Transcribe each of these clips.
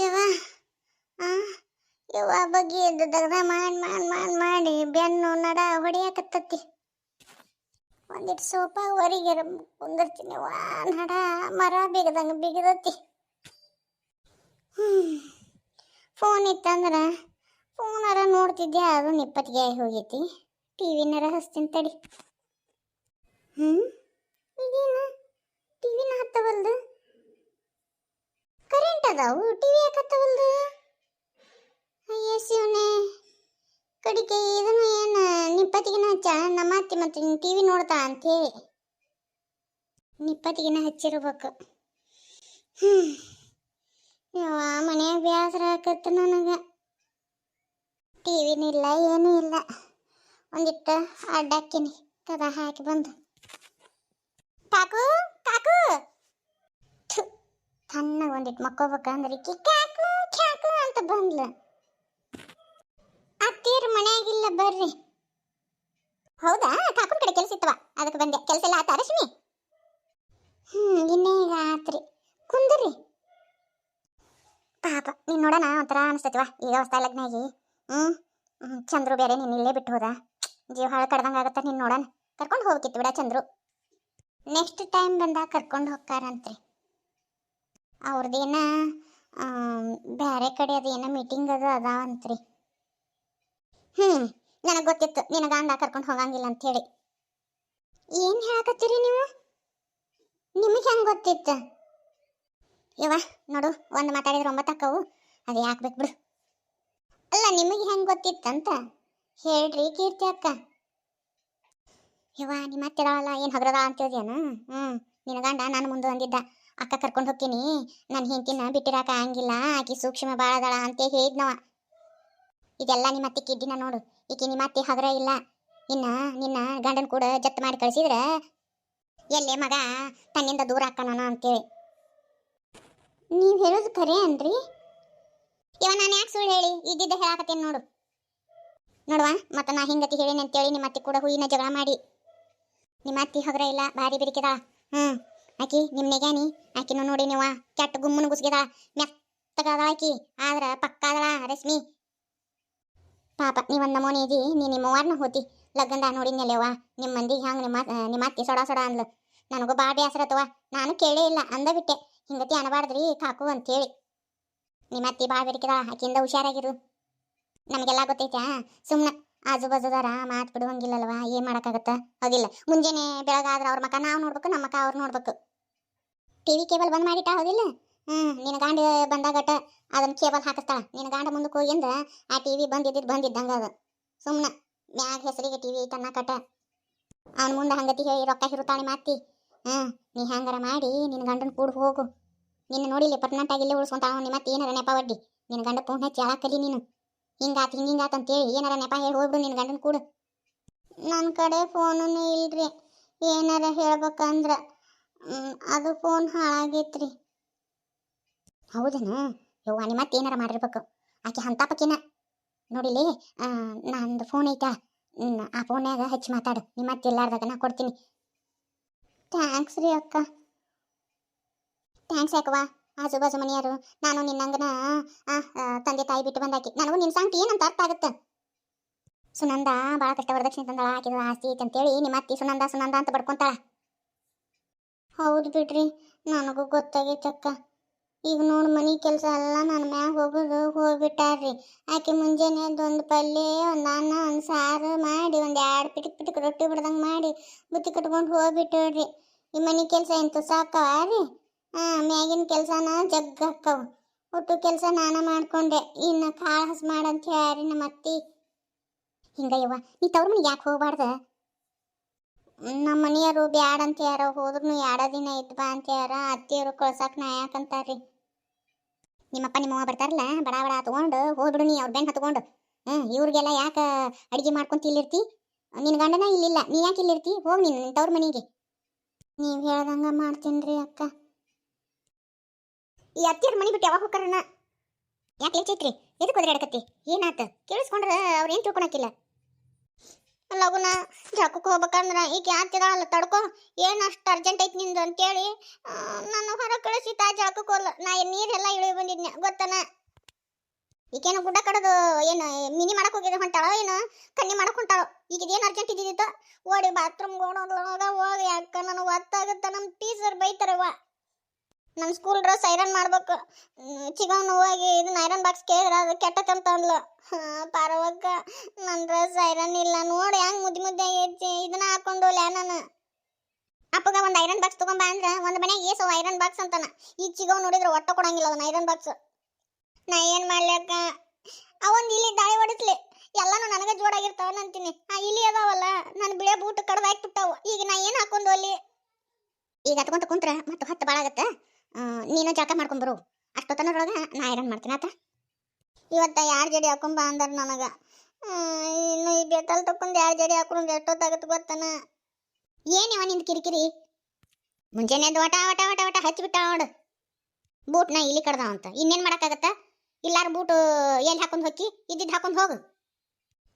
ಆ? ಇವ ಬಗ್ಗೆ ದಗದ ಮಾಡಿ ಮಾಡಿ ಮಾಡಿ ಮಾಡಿ ಬೆನ್ನು, ನಡ ಹೊಡಿಯಾಕತ್ತತಿ. ಒಂದಿಟ್ಟು ಸೋಫಾ ಹೊರಗೆ ಕುಂದಿರ್ತೀನಿ. ವಾ, ನಡ, ಮರ ಬಿಗದಂಗೆ ಬಿಗದತಿ. ಫೋನ್ ಇತ್ತಂದ್ರೆ ಫೋನರ ನೋಡ್ತಿದ್ದೆ ಅದು ನಿಪ್ಪತ್ತಿಗೆ ಹೋಗೈತಿ. ಟಿ ವಿನರ ಹಚ್ತೀನಿ ತಡಿ. ಹ್ಞೂ ಇದೇನ? ಟಿ ವಿನ ಹತ್ತವಲ್ದು? ಕರೆಂಟ್ ಅದಾವು? ಟಿವಿ ಯಾಕೆ ಹತ್ತವಲ್ದು? ಅಯ್ಯ ಶಿವನೇ. ಕಡಿಕೆ, ಇದನ್ನು ಏನು, ನಿಪ್ಪತ್ತಿಗಿನ ಹಚ್ಚ? ನಮ್ಮ ಅತ್ತಿ ಮತ್ತೆ ಟಿ ವಿ ನೋಡ್ತಾ ಅಂತೇಳಿ. ನಿಪ್ಪತ್ತಿಗಿನ ಹಚ್ಚಿರ್ಬೇಕು. ಹ್ಞೂ ಯವ್ವ, ಮನ್ಯಾಗ ಬೇಸರ ಆಕತ್ತು ನನಗೆ. ಟಿವಿನೂ ಇಲ್ಲ ಏನೂ ಇಲ್ಲ. ಒಂದಿಟ್ಟು ಅಡ್ಡಾಕಿನಿ ಕದ ಹಾಕಿ ಬಂದು. ಕಾಕು ಕಾಕು! ತಣ್ಣಗೆ ಒಂದಿಟ್ಟು ಮಕ್ಕೋಬೇಕಂದ್ರೆ ಈಕಿ ಕ್ಯಾಕು ಕ್ಯಾಕು ಅಂತ ಬಂದ್ಲು. ಅತ್ತೀರ್ ಮನೆಯಾಗಿಲ್ಲ ಬರ್ರಿ. ಹೌದಾ? ಕಾಕುನ್ ಕಡೆ ಕೆಲಸ ಇತ್ತವ? ಅದಕ್ಕೆ ಬಂದೆ. ಕೆಲಸ ಎಲ್ಲ ಆತ ರಶ್ಮಿ? ಹ್ಮ್ ಇನ್ನೇ ಈಗ ಆತ್ರಿ. ಕುಂದ್ರಿ. ಪಾಪ ನೀನ್ ನೋಡೋಣ ಒಂಥರ ಅನಿಸ್ತತಿವ ಈಗ ಹೊಸ ಲಗ್ನ ಆಗಿ ಹ್ಮ್, ಚಂದ್ರು ಬೇರೆ ನೀನ್ ಇಲ್ಲೇ ಬಿಟ್ಟು ಹೋದ. ಜೀವ ಹಾಳು ಕಡ್ದಂಗ ಆಗತ್ತ ನೀನ್ ನೋಡಣ. ಕರ್ಕೊಂಡು ಹೋಗ್ತಿತ್ತು ಬಿಡ ಚಂದ್ರು. ನೆಕ್ಸ್ಟ್ ಟೈಮ್ ಬಂದಾಗ ಕರ್ಕೊಂಡು ಹೋಗ್ತಾರಂತ್ರಿ ಅವ್ರದ್ದೇನ ಬೇರೆ ಕಡೆ ಅದು ಏನೋ ಮೀಟಿಂಗ್ ಅದು ಅದಾವಂತ್ರಿ. ಹ್ಮ್, ನನಗೆ ಗೊತ್ತಿತ್ತು, ನಿನ್ನ ಗಂಡ ಕರ್ಕೊಂಡು ಹೋಗಂಗಿಲ್ಲ ಅಂತ ಹೇಳಿ ಏನ್ ಹೇಳಕತ್ತೀರಿ ನೀವು? ನಿಮಗೆ ಹೆಂಗ್ ಗೊತ್ತಿತ್ತು? ಯವ್ವ, ನೋಡು, ಒಂದು ಮಾತಾಡಿದ್ರೆ ಒಂಬತ್ತಕ್ಕವು ಅದು ಯಾಕೆ ಬೇಕು ಬಿಡು ಅಲ್ಲ, ನಿಮಗೆ ಹೆಂಗ್ ಗೊತ್ತಿತ್ತಂತ? ಹೇಳ್ರಿ ಕೀರ್ತಿ ಅಕ್ಕ. ಯವಾ ನಿಮ್ಮ ಅತ್ತಿದಾಳಲ್ಲ ಏನು ಅಂತ ಅಂತೇಳ್ದೇನ ಹ್ಞೂ ನಿನ್ನ ಗಂಡ ನಾನು ಮುಂದೆ ಅಂದಿದ್ದ ಅಕ್ಕ ಕರ್ಕೊಂಡು ಹೋಗ್ತೀನಿ. ನನ್ನ ಹೆಂಡತಿನ ಬಿಟ್ಟಿರಾಕ ಹಂಗಿಲ್ಲ ಆಕಿ ಸೂಕ್ಷ್ಮ ಬಾಳದಾಳ ಅಂತ ಹೇಳಿದ್ನವ. ಇದೆಲ್ಲ ನಿಮ್ಮ ಅತ್ತೆ ಕಿಡ್ಡಿನ ನೋಡು. ಈಕೆ ನಿಮ್ಮ ಅತ್ತಿ ಹಗರ ಇಲ್ಲ. ಇನ್ನ ನಿನ್ನ ಗಂಡನ ಕೂಡ ಜತ್ ಮಾಡಿ ಕಳಿಸಿದ್ರ ಎಲ್ಲೇ ಮಗ ತನ್ನಿಂದ ದೂರ ಹಾಕೋಣ ಅಂತೇಳಿ. ನೀವು ಹೇಳೋದು ಖರೆ ಅನ್ರಿ. ಇವ ನಾನು ಯಾಕೆ ಸುಳ್ಳು ಹೇಳಿ? ಇದ್ದಿದ್ದ ಹೇಳಾಕತ್ತೇನೆ ನೋಡು. ನೋಡುವ, ಮತ್ತ ನಾ ಹಿಂಗತಿ ಹೇಳಿನಿ ಅಂತೇಳಿ ನಿಮ್ಮ ಅತ್ತೆ ಕೂಡ ಹೂವಿನ ಜಗಳ ಮಾಡಿ. ನಿಮ್ಮ ಅತ್ತಿ ಹಗರ ಇಲ್ಲ, ಭಾರಿ ಬಿರಿಕಿದ ಹ್ಮ್. ಆಕಿ ನಿಮ್ಮ ನೆಗ್ಯಾನಿ ಆಕಿನ ನೋಡಿ ನೀವ. ಕೆಟ್ಟ ಗುಮ್ಮನ ಗುಸ್ಗಿದ ಮೆತ್ತಗದ ಆಕಿ. ಆದ್ರ ಪಕ್ಕಾದಳ ರಶ್ಮಿ. ಪಾಪ ನೀವೊಂದು ನಮೂನಿ ಇದಿ, ನೀ ನಿಮ್ಮ ವಾರ್ನ ಹೋತಿ. ಲಗ್ನದ ನೋಡಿದ್ನಲ್ಲೇವ ನಿಮ್ಮ ಮಂದಿ ಹ್ಯಾಂಗ ನಿಮ್ಮ ನಿಮ್ಮ ಅತ್ತಿ ಸೊಡ ಸೊಡ ಅಂದ್ಲು. ನನಗೂ ಭಾಳ ಬೇಸರ ಅಥವಾ ನಾನು ಕೇಳೇ ಇಲ್ಲ, ಅಂದ ಬಿಟ್ಟೆ. ಹಿಂಗತಿ ಅನಬಾರ್ದ್ರಿ, ಕಾಕು ಅಂತೇಳಿ. ನಿಮ್ಮ ಅತ್ತಿ ಭಾಳ ಬೇಡಿಕೆದ ಆಕಿಂದ ಹುಷಾರಾಗಿರು. ನಮಗೆಲ್ಲ ಗೊತ್ತೈತಾ ಸುಮ್ಮನೆ ಆಜು ಬಾಜುದಾರ ಮಾತು ಬಿಡುವಂಗಿಲ್ಲಲ್ವಾ? ಏನ್ ಮಾಡೋಕ್ಕಾಗತ್ತ? ಹೋಗಿಲ್ಲ. ಮುಂಜಾನೆ ಬೆಳಗಾದ್ರೆ ಅವ್ರ ಮಕ್ಕ ನಾವು ನೋಡ್ಬೇಕು ನಮ್ಮ ಮಕ್ಕ ಅವ್ರು ನೋಡ್ಬೇಕು. ಟಿ ಕೇಬಲ್ ಬಂದ್ ಮಾಡಿಟ್ಟ ಹೋಗಿಲ್ಲ? ಹ್ಞೂ ನಿನ್ನ ಗಾಂಡ ಬಂದಾಗಟ ಅದನ್ನ ಕೇಬಲ್ ಹಾಕಿಸ್ತಾಳ. ನಿನ್ನ ಗಾಂಡ ಮುಂದಕ್ಕೆ ಹೋಗಿಂದ ಆ ಟಿ ವಿ ಬಂದಿದ್ದು ಬಂದಿದ್ದಂಗೆ ಅದು. ಸುಮ್ಮನೆ ಮ್ಯಾಗ ಹೆಸರಿಗೆ ಟಿ ವಿ ಐತನ್ನ ಕಟ ಅವನ ಮುಂದೆ ಹಂಗತಿ ಹೇಳಿ ರೊಕ್ಕ ಹಿರುತಾಳೆ ಮಾತಿ. ಹಾಂ, ನೀ ಹಂಗಾರ ಮಾಡಿ ನಿನ್ನ ಗಂಡನ ಕೂಡ ಹೋಗು. ನಿನ್ನ ನೋಡಿಲಿ ಪರ್ಮನೆಂಟ್ ಆಗಿ ಇಲ್ಲೇ ಉಳಿಸ್ಕೊಂತಾಳ ನಿಮ್ಮ ಮತ್ತೆ ಏನಾರ ನೆಪ ಒಡ್ಡಿ. ನಿನ್ನ ಗಂಡ ಪೂರ್ಣ ಹಚ್ಚಿ ಕಲಿ ನೀನು. ಹಿಂಗಾತ್ ಹಿಂಗ ಅಂತ ಅಂತೇಳಿ ಏನಾರ ನೆಪ ಹೇಳಿ ಹೋಗ್ಬಿಡು ನಿನ್ನ ಗಂಡನ ಕೂಡು. ನನ್ನ ಕಡೆ ಫೋನೂ ಇಲ್ರಿ. ಏನಾರ ಹೇಳ್ಬೇಕಂದ್ರ ಅದು ಫೋನ್ ಹಾಳಾಗೈತ್ರಿ. ಹೌದನ? ಯವ್ವ ನಿಮ್ಮ ಮತ್ತೆ ಏನಾರ ಮಾಡಿರ್ಬೇಕು. ಆಕೆ ಅಂತ ಪಕ್ಕಿನ ನೋಡಿಲಿ ನಂದು ಫೋನ್ ಐತಾ ಆ ಫೋನ್ಯಾಗ ಹಚ್ಚಿ ಮಾತಾಡು. ನಿಮ್ಮ ಮತ್ತೆ ಎಲ್ಲಾರ್ದಾಗ ನಾ ಕೊಡ್ತೀನಿ. ಥ್ಯಾಂಕ್ಸ್ ರೀ ಅಕ್ಕ. ಥ್ಯಾಂಕ್ಸ್ ಯಾಕವ್ವ? ಆಜು ಬಾಜು ಮನೆಯವರು ನಾನು ನಿನ್ನಂಗನ ತಂದೆ ತಾಯಿ ಬಿಟ್ಟು ಬಂದಾಕಿ. ನನಗೂ ನಿನ್ನ ಸಂಗತಿ ಏನಂತ ಅರ್ಥ ಆಗುತ್ತೆ? ಸುನಂದ ಭಾಳ ಕಷ್ಟ ವರದಕ್ಷಿಣೆ ತಂದಾಳ, ಹಾಕಿದ ಆಸ್ತಿ ಐತೆ ಅಂತೇಳಿ ನಿಮ್ಮ ಅತ್ತಿ ಸುನಂದ ಸುನಂದ ಅಂತ ಬಡ್ಕೊಂತಾಳ. ಹೌದು ಬಿಡ್ರಿ, ನನಗೂ ಗೊತ್ತಾಗೈತೆ ಅಕ್ಕ. ಈಗ ನೋಡು ಮನೆ ಕೆಲಸ ಎಲ್ಲ ನನ್ನ ಮ್ಯಾಗ ಹೋಗೋದು, ಹೋಗ್ಬಿಟ್ಟಾರ್ರಿ. ಆಕೆ ಮುಂಜಾನೆ ಒಂದು ಪಲ್ಯ, ಒಂದು ಅನ್ನ, ಒಂದು ಸಾರು ಮಾಡಿ, ಒಂದು ಎರಡು ಪಿಟಿಕ್ ಪಿಟಿಕ್ ರೊಟ್ಟಿ ಬಿಡ್ದಂಗೆ ಮಾಡಿ ಬುತ್ತಿ ಕಟ್ಕೊಂಡು ಹೋಗ್ಬಿಟ್ಟವ್ರಿ ಈ ಮನೆ ಕೆಲಸ ಎಂತ ಸಾಕವ ರೀ ಮ್ಯಾಗಿನ ಕೆಲಸನ ಜಗ್ ಹಾಕವು ಒಟ್ಟು ಕೆಲಸ ನಾನ ಮಾಡ್ಕೊಂಡೆ. ಇನ್ನು ಕಾಳು ಹಸ್ ಮಾಡಂತ ಹೇಳಿ ನಮ್ಮ ಅತ್ತಿ. ಹಿಂಗಯ್ಯವ್ವ, ನೀ ತವ್ರ ಮನೆಗೆ ಯಾಕೆ ಹೋಗ್ಬಾರ್ದ? ನಮ್ಮ ಮನೆಯವರು ಬ್ಯಾಡ ಅಂತ ಯಾರ ಹೋದ್ರು ಎರಡ ದಿನ ಇದ್ ಬಾ ಅಂತ ಯಾರ ಅತ್ತಿಯವರು ಕಳ್ಸಾಕ್ ನಾ ಯಾಕಂತಾರ್ರಿ ನಿಮ್ಮಪ್ಪ ನಿಮ್ಮವ್ವ ಬರ್ತಾರಲ್ಲ, ಬಡ ಬಡ ತಗೊಂಡು ಹೋಗ್ಬಿಡು ನೀ, ಅವ್ರ ಬೆನ್ ಹತ್ಕೊಂಡು ಹ್ಞೂ ಇವ್ರಿಗೆಲ್ಲ ಯಾಕೆ ಅಡುಗೆ ಮಾಡ್ಕೊಂತ ಇಲ್ಲಿರ್ತಿ? ನಿನ್ನ ಗಂಡನ ಇಲ್ಲಿಲ್ಲ, ನೀ ಯಾಕೆ ಇಲ್ಲಿರ್ತಿ? ಹೋಗಿ ನೀನು ನಿನ್ನ ತವ್ರ ಮನೆಗೆ. ನೀವು ಹೇಳ್ದಂಗೆ ಮಾಡ್ತೀನಿ ಅಕ್ಕ. ಈ ಅತ್ತಿಯವ್ರ ಮನಿ ಬಿಟ್ಟು ಯಾವಾಗ ಹೋಗ್ಕರಣ ಯಾಕೆ ಚೈತ್ರಿ? ಎದಕ್ಕೆ ಒದರಾಡಕತ್ತಿ ಏನಾತ? ಕೇಳಿಸ್ಕೊಂಡ್ರೆ ಅವ್ರು ಏನು ತಿಳ್ಕೊಳಕಿಲ್ಲ ಲಗುನ ಜಾಕಕ್ಕೆ ಹೋಗ್ಬೇಕಂದ್ರೆ ಈಗ ಯಾತಿದಾಳಲ್ಲ ತಡ್ಕೊ. ಏನು ಅಷ್ಟು ಅರ್ಜೆಂಟ್ ಐತಿ ನಿಂದು ಅಂತೇಳಿ ನನ್ನ ಹೊರ ಕಳಿಸಿ ತಾ ಜಾಕಕ್ಕೆ ಹೋಗ್ಲ. ನಾ ನೀರೆಲ್ಲ ಇಳಿ ಬಂದಿದ್ನೆ, ಗೊತ್ತನ? ಈಗೇನು ಗುಡ್ಡ ಕಡದು, ಏನು ಮಿನಿ ಮಾಡಕ್ ಹೋಗಿದ್ರೆ ಹೊಂಟಾಳೋ ಏನು? ಕಣ್ಣಿ ಮಾಡಕ್ ಹೊಂಟಾಳೋ? ಈಗ ಇದೇನು ಅರ್ಜೆಂಟ್ ಇದ್ದಿತ್ತು ಓಡಿ ಬಾತ್ರೂಮ್ ಓಡೋದ್ರೊಳಗ ಹೋಗಿ ಯಾಕ ನನಗೆ ಒತ್ತಾಗುತ್ತೆ? ನಮ್ಮ ಟೀಚರ್ ಬೈತಾರವ್ವ. ನಮ್ಮ ಸ್ಕೂಲ್ ಡ್ರೆಸ್ ಐರನ್ ಮಾಡ್ಬೇಕು. ಚಿಗವ್ ನೋವಾಗಿ ಇದನ್ನ ಐರನ್ ಬಾಕ್ಸ್ ಕೇಳಿದ್ರೆ ಅದು ಕೆಟ್ಟಕ್ಕಂತ ಅಂದ್ಲು. ಪಾರವಕ್ಕ ನನ್ನ ಡ್ರೆಸ್ ಐರನ್ ಇಲ್ಲ. ನೋಡಿ ಹೆಂಗ್ ಮುದ್ದೆ ಮುದ್ದೆ ಆಗೈತಿ ಇದನ್ನ ಹಾಕೊಂಡು ನಾನು. ಅಪ್ಪಗ ಒಂದು ಐರನ್ ಬಾಕ್ಸ್ ತಗೊಂಬ ಅಂದ್ರೆ ಒಂದು ಮನೆಗೆ ಏಸು ಐರನ್ ಬಾಕ್ಸ್ ಅಂತಾನ. ಈ ಚಿಗವ್ ನೋಡಿದ್ರೆ ಒಟ್ಟ ಕೊಡಂಗಿಲ್ಲ ಅದನ್ನ ಐರನ್ ಬಾಕ್ಸ್ ನಾ ಏನ್ ಮಾಡ್ಲಕ್ಕ ಅವೊಂದು ಇಲ್ಲಿ ದಾಳಿ ಹೊಡಿಸ್ಲಿ ಎಲ್ಲಾನು ನನಗೆ ಜೋಡಾಗಿರ್ತಾವ ಅಂತೀನಿ. ಆ ಇಲಿ ಅದಾವಲ್ಲ, ನಾನು ಬಿಳೆ ಬೂಟ್ ಕಡ್ದು ಹಾಕ್ಬಿಟ್ಟಾವ. ಈಗ ನಾ ಏನು ಹಾಕೊಂಡು ಅಲ್ಲಿ ಈಗ ಹತ್ಕೊಂತ ಕುಂತ್ರ ಮತ್ತೆ ಹತ್ತು ಭಾಳ ನೀನು ಜಳಕ ಮಾಡ್ಕೊಂಡ್ ಅಷ್ಟೊತ್ತನೊಳಗೆ ನಾ ಐರನ್ ಮಾಡ್ತೀನಿ ಆತ? ಇವತ್ತ ಯಾರು ಜಡಿ ಹಾಕೊಂಬ ಅಂದ್ರೆ ನನಗ. ಇನ್ನು ಈ ಬೆಟ್ಟಲ್ಲಿ ತಕ್ಕೊಂಡು ಯಾರ್ ಜಡಿ ಹಾಕೊಂಡು ಎಷ್ಟೊತ್ತಾಗತ್ತೆ ಗೊತ್ತನ? ಏನಿವ ನಿಂದು ಕಿರಿಕಿರಿ? ಮುಂಜಾನೆ ಎದ್ದು ವಟ ವಟ ವಟ ವಟ ಹಚ್ಚಿಬಿಟ್ಟ ನೋಡು. ಬೂಟ್ನ ಇಲ್ಲಿ ಕಡ್ದಾವ ಅಂತ. ಇನ್ನೇನು ಮಾಡಕ್ಕಾಗತ್ತ? ಇಲ್ಲಾರ ಬೂಟ್ ಎಲ್ಲಿ ಹಾಕೊಂಡು ಹೊಕ್ಕಿ? ಇದ್ದಿದ್ದು ಹಾಕೊಂಡು ಹೋಗು.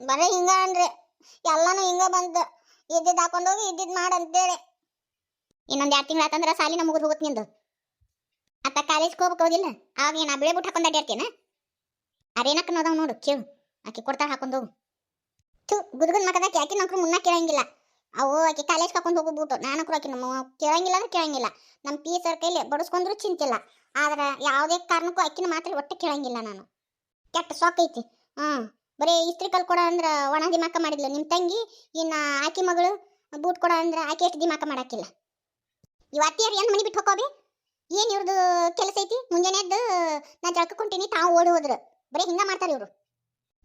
ಬರೀ ಹಿಂಗ ಅಂದ್ರೆ ಎಲ್ಲಾನು ಹಿಂಗ ಬಂತು ಇದ್ದಿದ್ದು ಹಾಕೊಂಡು ಹೋಗಿ ಇದ್ದಿದ್ದು ಮಾಡ ಅಂತೇಳಿ. ಇನ್ನೊಂದು ಎರಡು ತಿಂಗಳು ಆತಂದ್ರೆ ಸಾಲಿನ ಮುಗಿದು ಹೋಗುತ್ತೆ ನಿಂದು. ಅತ್ತ ಕಾಲೇಜ್ಗೆ ಹೋಗ್ಬೇಕು ಹೋಗಿಲ್ಲ ಆವಾಗ ಏನ ಬಿಳೆ ಬುಟ್ಟು ಹಾಕೊಂಡು ಅಡ್ಯಾಡ್ತೇನ ಅರೇನಕ್ಕ ನೋದವ್ ನೋಡು ಕೇಳು. ಆಕೆ ಕೊಡ್ತಾಳೆ ಹಾಕೊಂಡು ಹೋಗು. ಥು, ಗುದ್ಗುದ್ ಮಕದಾಕಿ ಆಕಿ ನೌಕರು ಮುನ್ನ ಕೇಳಂಗಿಲ್ಲ. ಅವು ಆಕೆ ಕಾಲೇಜ್ ಹಾಕೊಂಡು ಹೋಗು ಬೂಟು ನಾನಕ್ರು ಆಕೆ ನಮ್ಮ ಕೇಳಂಗಿಲ್ಲ ಅಂದ್ರೆ ಕೇಳಂಗಿಲ್ಲ. ನಮ್ಮ ಪಿ ಸರ್ ಕೈಲಿ ಬಡಿಸ್ಕೊಂಡ್ರು ಚಿಂತಿಲ್ಲ. ಆದ್ರೆ ಯಾವುದೇ ಕಾರಣಕ್ಕೂ ಆಕಿನ ಮಾತ್ರ ಒಟ್ಟು ಕೇಳಂಗಿಲ್ಲ ನಾನು. ಕೆಟ್ಟ ಸಾಕ್ ಐತಿ. ಹಾ ಬರೀ ಇಸ್ತ್ರಿ ಕಲ್ ಕೊಡ ಅಂದ್ರ ಒಣ ದಿಮಾಕ ಮಾಡಿದ್ಲು. ನಿಮ್ಮ ತಂಗಿ, ಇನ್ನ ಆಕಿ ಮಗಳು ಬೂಟ್ ಕೊಡ ಅಂದ್ರ ಆಕೆ ಎಷ್ಟು ದಿಮಾಕ ಮಾಡಾಕಿಲ್ಲ. ಇವತ್ತಿಯರ್ ಏನು ಮನಿ ಬಿಟ್ಟು ಹೋಗೋಬಿ ಏನ್ ಇವ್ರದ್ದು ಕೆಲಸ ಐತಿ? ಮುಂಜಾನೆ ಎದ್ದು ನಾ ಜಳಕ ಕೊಂಟೀನಿ ತಾವು ಓಡಿ ಹೋದ್ರು. ಬರೀ ಹಿಂಗ ಮಾಡ್ತಾರೆ ಇವರು.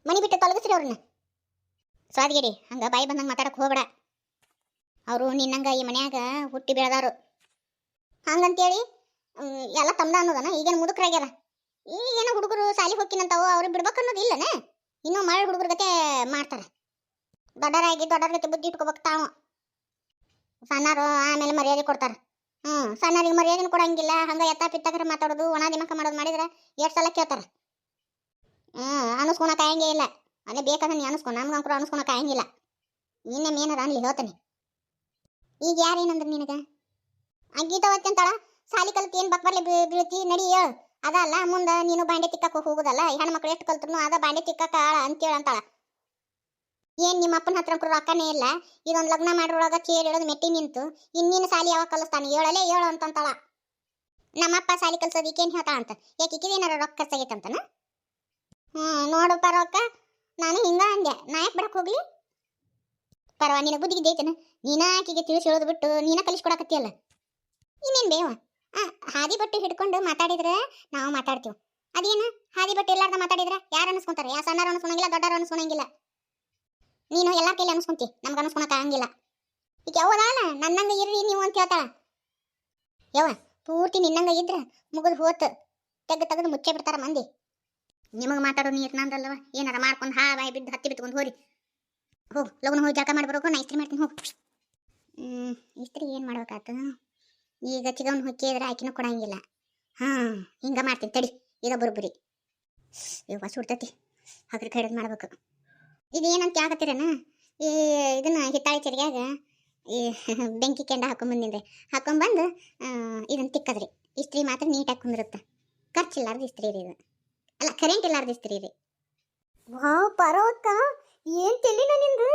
ಮನಿ ಬಿಟ್ಟು ತೊಲಗಿಸ್ರಿ ಅವ್ರನ್ನ ಸ್ವಾದಗಿರಿ ಹಂಗ ಬಾಯಿ ಬಂದಂಗ ಮಾತಾಡಕ್ ಹೋಗ್ಬೇಡ. ಅವರು ನಿನ್ನಂಗ ಈ ಮನ್ಯಾಗ ಹುಟ್ಟಿ ಬೆಳೆದಾರು. ಹಂಗಂತೇಳಿ ಎಲ್ಲ ತಮ್ದ ಅನ್ನೋದನ? ಈಗೇನು ಮುದುಕರಾಗ್ಯಾರ? ಈಗೇನೋ ಹುಡುಗರು ಸಾಲಿ ಹೋಗ್ಕಿನಂತಾವು ಅವ್ರು ಬಿಡ್ಬೇಕು ಅನ್ನೋದು ಇಲ್ಲನ? ಇನ್ನೂ ಮಳೆ ಹುಡುಗರ ಗತೆ ಮಾಡ್ತಾರೆ. ದೊಡ್ಡರಾಗಿ ದೊಡ್ಡರ ಗತೆ ಬುದ್ಧಿ ಇಟ್ಕೋಬೇಕು ತಾವು. ಸಣ್ಣರು ಆಮೇಲೆ ಮರ್ಯಾದೆ ಕೊಡ್ತಾರ. ಹ್ಮ್ ಸಣ್ಣರಿಗೆ ಮರ್ಯಾದೆನ ಕೊಡಂಗಿಲ್ಲ. ಹಂಗ ಎತ್ತ ಪಿತ್ತಕರ ಮಾತಾಡೋದು, ಒಣ ದಿಮಕ ಮಾಡೋದು ಮಾಡಿದ್ರೆ ಎಷ್ಟು ಸಲ ಕೇಳ್ತಾರ. ಹ್ಮ್ ಅನಿಸ್ಕೊಳಕ್ ಆಯಂಗೇ ಇಲ್ಲ. ಅದೇ ಬೇಕಾದ್ರೆ ನೀ ಅನಿಸ್ಕೊ ನಮ್ಗಂಕರು ಅನಿಸ್ಕೊಳಕ್ ಆಯಂಗಿಲ್ಲ ನಿನ್ನೆ ಮೇನರ ಅನ್ಲಿ ಹೇಳ್ತಾನೆ. ಈಗ ಯಾರೇನಂದ್ರ ನಿನಗ? ಗೀತಾವತ್ತಿ ಅಂತಾಳ ಸಾಲಿ ಕಲ್ತು ಏನ್ ಬಕ್ಬರ್ಲಿ ಬೀಳ್ತಿ, ನಡಿ ಅದಲ್ಲ, ಮುಂದ ನೀನು ಬಾಂಡೆ ತಿಕ್ಕಕ್ಕೆ ಹೋಗುದಲ್ಲ ಹೆಣ್ಣು ಮಕ್ಳು ಎಷ್ಟು ಕಲ್ತ್ರು ಅದ ಬಾಂಡೆ ತಿಕ್ಕಾಕ ಆಳ ಅಂತೇಳಿ ಅಂತಾಳ. ಏನ್ ನಿಮ್ಮ ಅಪ್ಪನ ಹತ್ರ ರೊಕ್ಕನೇ ಇಲ್ಲ. ಇದೊಂದು ಲಗ್ನ ಮಾಡೋಳಗ ಚೇರ್ ಇಡೋದು ಮೆಟ್ಟಿ ನಿಂತು. ಇನ್ನಿನ ಸಾಲಿ ಯಾವಾಗ ಕಲಿಸ್ತಾನೆ? ಹೇಳಲೇ ಹೇಳು ಅಂತಂತಾಳ. ನಮ್ಮಪ್ಪ ಸಾಲಿ ಕಲ್ಸೋದಿಕ್ಕೆ ಏನು ಹೇಳ್ತಾ ಅಂತ. ಯಾಕೆ ಏನಾರ ರೊಕ್ಕ ಖರ್ಚಾಗೈತಂತನ ಹ್ಮ್ ನೋಡು ಪರವಕ್ಕ ನಾನು ಹಿಂಗ ಅಂದೆ. ನಾ ಯಾಕೆ ಬರಕ್ ಹೋಗ್ಲಿ? ಪರವ ನಿನಗೆ ಬುದ್ಧಿ ಐತನ? ನೀನ ಆಕಿಗೆ ತಿಳಿಸಿ ಹೇಳೋದು ಬಿಟ್ಟು ನೀನ ಕಲಿಸ್ಕೊಡಕತ್ತಿಯಲ್ಲ ಇನ್ನೇನ್ ಬೇವ? ಹಾದಿ ಬಟ್ಟೆ ಹಿಡ್ಕೊಂಡು ಮಾತಾಡಿದ್ರೆ ನಾವು ಮಾತಾಡ್ತೀವಿ. ಅದೇನು? ಹಾದಿ ಬಟ್ಟೆ ಎಲ್ಲಾರ್ದ ಮಾತಾಡಿದ್ರೆ? ಯಾರು ಅನ್ಸ್ಕೊಂತಾರೆ? ಯಾ ಸಣ್ಣರು ಅನ್ಸ್ಕೊಳಂಗಿಲ್ಲ ದೊಡ್ಡರು ಅನ್ಸ್ಕೊಳಂಗಿಲ್ಲ? ನೀನು ಎಲ್ಲಾರ ಕೈಲಿ ಅನ್ಸ್ಕೊಂತಿ. ನಮ್ಗೆ ಅನ್ಸ್ಕೊಳಕ್ ಆಗಂಗಿಲ್ಲ. ಈಗ ಯಾವದಾಳ ನನ್ನಂಗ ಇರ್ರಿ ನೀವು ಅಂತ ಹೇಳ್ತಾಳ. ಯವ್ವ, ಪೂರ್ತಿ ನಿನ್ನಂಗ ಇದ್ರ ಮುಗಿದು ಹೋತು. ತೆಗ್ದು ತೆಗೆದು ಮುಚ್ಚೆ ಬಿಡ್ತಾರ ಮಂದಿ. ನಿಮಗೆ ಮಾತಾಡೋ ನೀರು ನಂದಲ್ವ ಏನಾರ ಮಾಡ್ಕೊಂಡು ಹಾ ಬಾಯಿ ಬಿದ್ದು ಹತ್ತಿ ಬಿತ್ಕೊಂಡು ಹೋರಿ. ಹೋಗು, ಲಗ್ನ ಹೋಗಿ ಜಳಕ ಮಾಡ್ಬರೋಕು ನಾ ಇಸ್ತ್ರಿ ಮಾಡ್ತೀನಿ, ಹೋಗು. ಹ್ಞೂ ಇಸ್ತ್ರಿ ಏನು ಮಾಡ್ಬೇಕಾತು? ಈಗ ಚಿಗವನ್ ಹೊಕ್ಕಿದ್ರೆ ಆಕಿನೂ ಕೊಡಂಗಿಲ್ಲ. ಹಾಂ, ಹಿಂಗ ಮಾಡ್ತೀನಿ, ತಡಿ. ಇದ ಬುರ್ಬುರಿ ಇವ ಸುಡ್ತತಿ. ಹಗ್ರ ಕೈಡದ್ ಮಾಡ್ಬೇಕು. ಇದೇನಂತ ಯಾಕತ್ತೀರನ ಈ ಇದನ್ನ ಹಿತ್ತಾಳಿ ಚರಿಗ್ಯಾಗ ಈ ಬೆಂಕಿ ಕೆಂಡ ಹಾಕೊಂಬಂದಿನ್ರಿ. ಹಾಕೊಂಬಂದು ಇದನ್ನ ತಿಕ್ಕದ್ರಿ. ಇಸ್ತ್ರಿ ಮಾತ್ರ ನೀಟಾಗಿ ಕುಂದಿರುತ್ತೆ. ಖರ್ಚಿಲ್ಲಾರ್ದು ಇಸ್ತ್ರಿ ರೀ ಇದು. ಅಲ್ಲ ಕರೆಂಟ್ ಇಲ್ಲಾರ್ದು ಇಸ್ತ್ರಿ ರೀ ವಾವ್, ಪರವಕ್ಕ. ಏನ್ ತಿಳಿನ ನಿಂದು?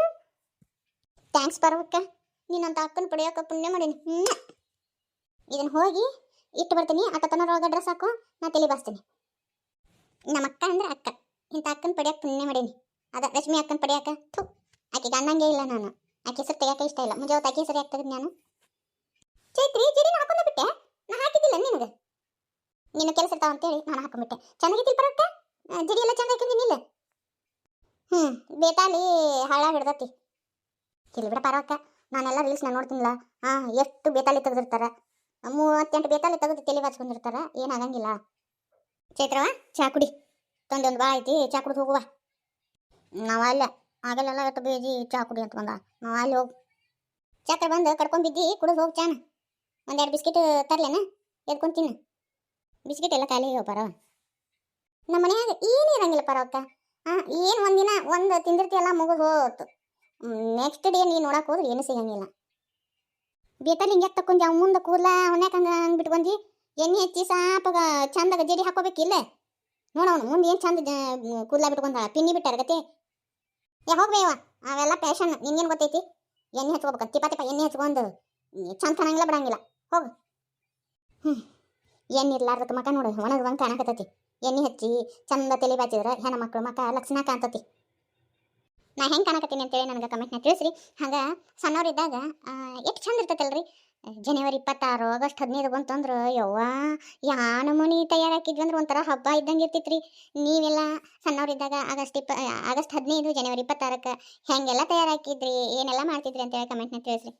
ಥ್ಯಾಂಕ್ಸ್ ಪರವಕ್ಕ. ನೀನಂತ ಅಕ್ಕನ ಪಡೆಯೋಕೆ ಪುಣ್ಯ ಮಾಡೀನಿ. ಇದನ್ನ ಹೋಗಿ ಇಟ್ಟು ಬರ್ತೀನಿ. ಅಕ್ಕ ತನ್ನೊಳಗೆ ಡ್ರೆಸ್ ಹಾಕು. ನಾ ತಲೆ ಬಾಸ್ತೀನಿ ನಮ್ಮ ಅಕ್ಕ ಅಂದ್ರೆ ಅಕ್ಕ. ಇಂಥ ಅಕ್ಕನ ಪಡಿಯಕ್ಕೆ ಪುಣ್ಯ ಮಾಡೀನಿ. ಅದ ರಶ್ಮಿ ಅಕ್ಕನ ಪಡಿಯಾಕ ಥು, ಆಕೆ ಅನ್ನಂಗೇ ಇಲ್ಲ ನಾನು. ಆಕೆ ಹೆಸರು ತೆಗಿಯಾಕ ಇಷ್ಟ ಇಲ್ಲ. ಮುಂಜಾನೆ ಆಕೆ ಹೆಸರು ಯಾಕೆ ನಾನು. ಚೈತ್ರಿ ಜಡಿನ ಹಾಕೊಂಡ ಬಿಟ್ಟೆ ನಾ ಹಾಕಿದ್ದಿಲ್ಲ ನಿನಗೆ? ನೀನು ಕೆಲಸ ಇರ್ತಾವ ಅಂತೇಳಿ ನಾನು ಹಾಕೊಂಡ್ಬಿಟ್ಟೆ ಚೆನ್ನಾಗಿದ್ದಿಲ್ಲ ಬರಕ್ಕ ಜಡಿ ಎಲ್ಲ ಚಂದ ಹಾಕಿದ್ದೀನಿಲ್ಲ ಹ್ಞೂ ಬೇತಾಲಿ ಹಾಳಾಗಿ ಹಿಡ್ದತಿ. ಇಲ್ಲಿ ಬಿಡ ಪರವಕ್ಕ ನಾನೆಲ್ಲ ನಾನು ನೋಡ್ತೀನಿಲ್ಲ ಹಾಂ ಎಷ್ಟು ಬೇತಾಲಿ ತೆಗೆದಿರ್ತಾರೆ? ಮೂವತ್ತೆಂಟು ಬೇತಾಲಿ ತೆಗೆದು ತಲೆ ಬಾಚ್ಕೊಂಡಿರ್ತಾರೆ. ಏನಾಗಂಗಿಲ್ಲ ಚೈತ್ರವ ಚಾ ಕುಡಿ. ತಂದೊಂದು ಬಾ ಐತಿ, ಚಾ ಕುಡಿದು ಹೋಗುವ. ನಾವ ಅಲ್ಲ ಆಗಲೆಲ್ಲ ಎಷ್ಟು ಬೇಜಿ ಚಾ ಕುಡಿ ಅಂತ ಬಂದ. ನಾವು ಅಲ್ಲಿ ಹೋಗಿ ಚಾತ್ರ ಬಂದು ಕಡ್ಕೊಂಡ್ ಬಿದ್ದಿ, ಕುಡಿದು ಹೋಗಿ ಚಾನ. ಒಂದೆರಡು ಬಿಸ್ಕೆಟ್ ತರ್ಲೇನ, ಎದ್ಕೊಂಡ್ ತಿನ್ನು. ಬಿಸ್ಕಿಟ್ ಎಲ್ಲ ಖಾಲಿ ಪರವ ನಮ್ಮ ಮನ್ಯಾಗ ಏನು ಇರಂಗಿಲ್ಲ ಪರವಕ್ಕ ಹಾಂ ಏನು ಒಂದಿನ ಒಂದು ತಿಂದಿರ್ತೀಯಲ್ಲ ಮುಗಿದು ಹೋತು. ನೆಕ್ಸ್ಟ್ ಡೇ ನೀ ನೋಡಕ್ಕೆ ಹೋದ್ರೆ ಏನು ಸಿಗಂಗಿಲ್ಲ. ಬೇಕಲ್ಲಿ ಹಿಂಗೆ ತಕ್ಕೊಂಡಿ ಅವ್ನು ಮುಂದೆ ಕೂದಲ, ಅವನ್ಯಾಕ ಹಂಗೆ ಹಂಗೆ ಬಿಟ್ಕೊಂಡಿ, ಎಣ್ಣೆ ಹಚ್ಚಿ ಸಾಪಾಗ ಚಂದಾಗ ಜಡಿ ಹಾಕೋಬೇಕಿಲ್ಲ. ನೋಡ ಅವನು, ಮುಂದೆ ಏನು ಚಂದ ಕೂದಲ ಬಿಟ್ಕೊಂಡಾಳ ಪಿನ್ನಿ ಬಿಟ್ಟಾರ ಗತಿ ಏ ಹೋಗ್ಬೇವ ಅವೆಲ್ಲ ಪ್ಯಾಷನ್ ನಿನ್ಗೇನು ಗೊತ್ತೈತಿ? ಎಣ್ಣೆ ಹಚ್ಕೋಬೇಕು ತಿಪ್ಪ ತಿಪ್ಪ ಎಣ್ಣೆ ಹಚ್ಕೊಂಡು. ಚಂದ ಕಾಣಂಗಿಲ್ಲ, ಬಿಡಂಗಿಲ್ಲ. ಹೋಗು. ಹ್ಞೂ ಎಣ್ಣೆ ಇರ್ಲಾರ್ದಕ್ಕೆ ಮಕ ನೋಡು ಒಣಗ್ದಂಗೆ ಕಾಣಕತ್ತೈತಿ. ಎಣ್ಣೆ ಹಚ್ಚಿ, ಚಂದ ತಲೆ ಬಾಚಿದ್ರೆ ಹೆಣ್ಣು ಮಕ್ಕಳು ಮಕ ಲಕ್ಷಣ ಕಾಣ್ತತಿ. ನಾ ಹೆಂಗೆ ಕಾಣಕತ್ತೀನಿ ಅಂತೇಳಿ ನನಗೆ ಕಮೆಂಟ್ನ ತಿಳಿಸ್ರಿ. ಹಂಗೆ ಸಣ್ಣವರಿದ್ದಾಗ ಎಷ್ಟು ಚಂದ ಇರ್ತೈತಲ್ರಿ? ಜನವರಿ ಇಪ್ಪತ್ತಾರು, ಆಗಸ್ಟ್ ಹದಿನೈದು ಬಂತಂದ್ರೆ ಯವ್ವ ಯಾ ನಮೂನಿ ತಯಾರಾಕಿದ್ವಿ ಅಂದ್ರೆ ಒಂಥರ ಹಬ್ಬ ಇದ್ದಂಗೆ ಇರ್ತಿತ್ರಿ. ನೀವೆಲ್ಲ ಸಣ್ಣವರಿದ್ದಾಗ ಆಗಸ್ಟ್ ಇಪ್ಪ, ಆಗಸ್ಟ್ ಹದಿನೈದು, ಜನವರಿ ಇಪ್ಪತ್ತಾರಕ್ಕೆ ಹೆಂಗೆಲ್ಲ ತಯಾರಾಕಿದ್ರಿ, ಏನೆಲ್ಲ ಮಾಡ್ತಿದ್ರಿ ಅಂತೇಳಿ ಕಮೆಂಟ್ನ ತಿಳಿಸ್ರಿ.